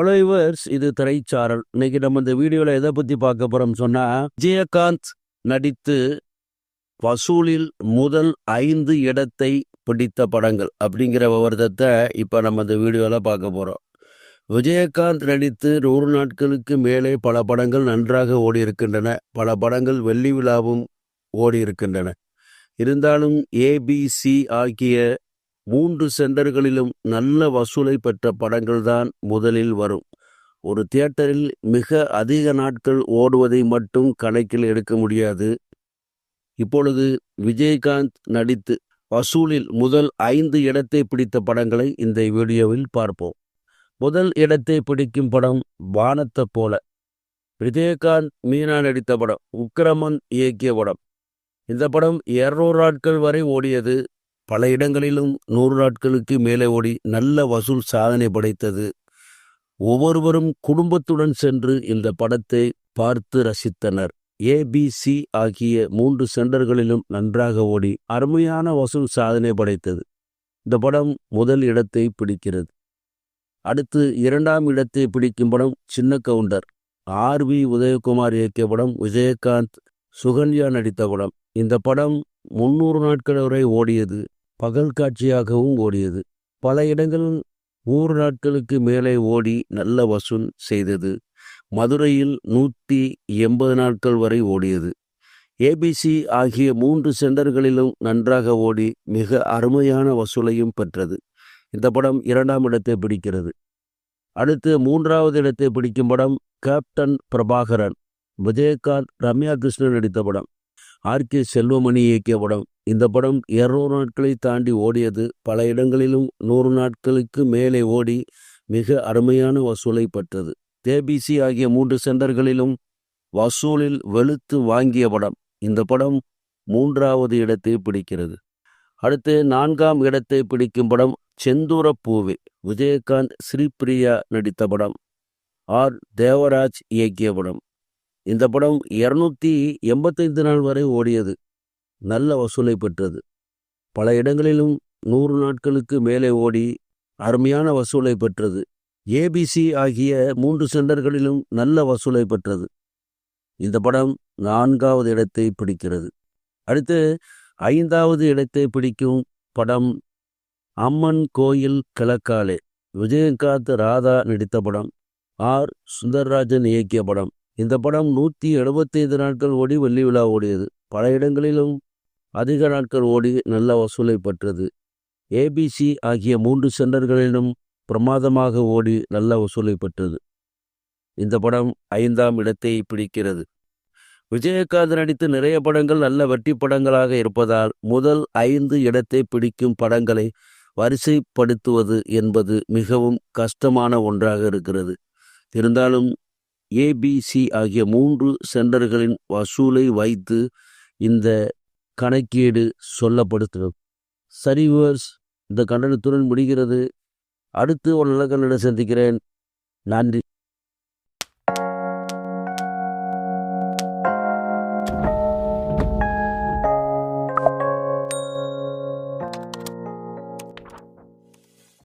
ஒலைவர்ஸ் இது திரைச்சாரல். இன்னைக்கு நம்ம இந்த வீடியோவில் எதை பற்றி பார்க்க போகிறோம் சொன்னால் விஜயகாந்த் நடித்து வசூலில் முதல் ஐந்து இடத்தை பிடித்த படங்கள் அப்படிங்கிற விவரத்தை இப்போ நம்ம இந்த வீடியோவில் பார்க்க போகிறோம் விஜயகாந்த் நடித்து நூறு நாட்களுக்கு மேலே பல படங்கள் நன்றாக ஓடி இருக்கின்றன பல படங்கள் வெள்ளி விழாவும் ஓடி இருக்கின்றன இருந்தாலும் ஏபிசி ஆகிய மூன்று சென்டர்களிலும் நல்ல வசூலை பெற்ற படங்கள் தான் முதலில் வரும். ஒரு தியேட்டரில் மிக அதிக நாட்கள் ஓடுவதை மட்டும் கணக்கில் எடுக்க முடியாது. இப்பொழுது விஜயகாந்த் நடித்து வசூலில் முதல் ஐந்து இடத்தை பிடித்த படங்களை இந்த வீடியோவில் பார்ப்போம். முதல் இடத்தை பிடிக்கும் படம் வானத்தை போல. விஜயகாந்த் மீனா நடித்த படம் உக்கிரமன் இயக்கிய படம். இந்த படம் இருநூறு நாட்கள் வரை ஓடியது பல இடங்களிலும் நூறு நாட்களுக்கு மேலே ஓடி நல்ல வசூல் சாதனை படைத்தது. ஒவ்வொருவரும் குடும்பத்துடன் சென்று இந்த படத்தை பார்த்து ரசித்தனர். ஏபிசி ஆகிய மூன்று சென்டர்களிலும் நன்றாக ஓடி அருமையான வசூல் சாதனை படைத்தது. இந்த படம் முதல் இடத்தை பிடிக்கிறது. அடுத்து இரண்டாம் இடத்தை பிடிக்கும் படம் சின்ன கவுண்டர். ஆர் வி உதயகுமார் இயக்கிய படம் விஜயகாந்த் சுகன்யா நடித்த படம். இந்த படம் முன்னூறு நாட்கள் வரை ஓடியது. பகல் காட்சியாகவும் ஓடியது. பல இடங்களில் நூறு நாட்களுக்கு மேலே ஓடி நல்ல வசூல் செய்தது. மதுரையில் நூற்றி எண்பது நாட்கள் வரை ஓடியது. ஏபிசி ஆகிய மூன்று சென்டர்களிலும் நன்றாக ஓடி மிக அருமையான வசூலையும் பெற்றது. இந்த படம் இரண்டாம் இடத்தை பிடிக்கிறது. அடுத்து மூன்றாவது இடத்தை பிடிக்கும் படம் கேப்டன் பிரபாகரன் விஜயகாந்த் ரம்யா கிருஷ்ணன் நடித்த படம். ஆர் கே செல்வமணி இயக்கிய படம். இந்த படம் இருநூறு நாட்களை தாண்டி ஓடியது. பல இடங்களிலும் நூறு நாட்களுக்கு மேலே ஓடி மிக அருமையான வசூலை பெற்றது. தேபிசி ஆகிய மூன்று சென்டர்களிலும் வசூலில் வெளுத்து வாங்கிய படம். இந்த படம் மூன்றாவது இடத்தை பிடிக்கிறது. அடுத்து நான்காம் இடத்தை பிடிக்கும் படம் செந்தூர பூவே விஜயகாந்த் ஸ்ரீபிரியா நடித்த படம். ஆர். தேவராஜ் இயக்கிய படம். இந்த படம் இருநூத்தி எண்பத்தைந்து நாள் வரை ஓடியது. நல்ல வசூலை பெற்றது. பல இடங்களிலும் நூறு நாட்களுக்கு மேலே ஓடி அருமையான வசூலை பெற்றது. ஏபிசி ஆகிய மூன்று சென்டர்களிலும் நல்ல வசூலை பெற்றது. இந்த படம் நான்காவது இடத்தை பிடிக்கிறது. அடுத்து ஐந்தாவது இடத்தை பிடிக்கும் படம் அம்மன் கோயில் கிழக்காலே. விஜயகாந்த் ராதா நடித்த படம். ஆர். சுந்தர்ராஜன் இயக்கிய படம். இந்த படம் நூற்றி எழுபத்தைந்து நாட்கள் ஓடி வெள்ளி விழா ஓடியது. பல இடங்களிலும் அதிக நாட்கள் ஓடி நல்ல வசூலை பெற்றது. ஏபிசி ஆகிய மூன்று சென்டர்களிலும் பிரமாதமாக ஓடி நல்ல வசூலை பெற்றது. இந்த படம் ஐந்தாம் இடத்தை பிடிக்கிறது. விஜயகாந்த் நடித்து நிறைய படங்கள் நல்ல வெற்றி படங்களாக இருப்பதால் முதல் ஐந்து இடத்தை பிடிக்கும் படங்களை வரிசைப்படுத்துவது என்பது மிகவும் கஷ்டமான ஒன்றாக இருக்கிறது. இருந்தாலும் ஏபிசி ஆகிய மூன்று சென்டர்களின் வசூலை வைத்து இந்த கணக்கீடு சொல்லப்படுத்துகிறது சரிவர்ஸ் இந்த கண்டனத்துடன் முடிகிறது. அடுத்து ஒரு நல்ல கண்டனை சந்திக்கிறேன். நன்றி.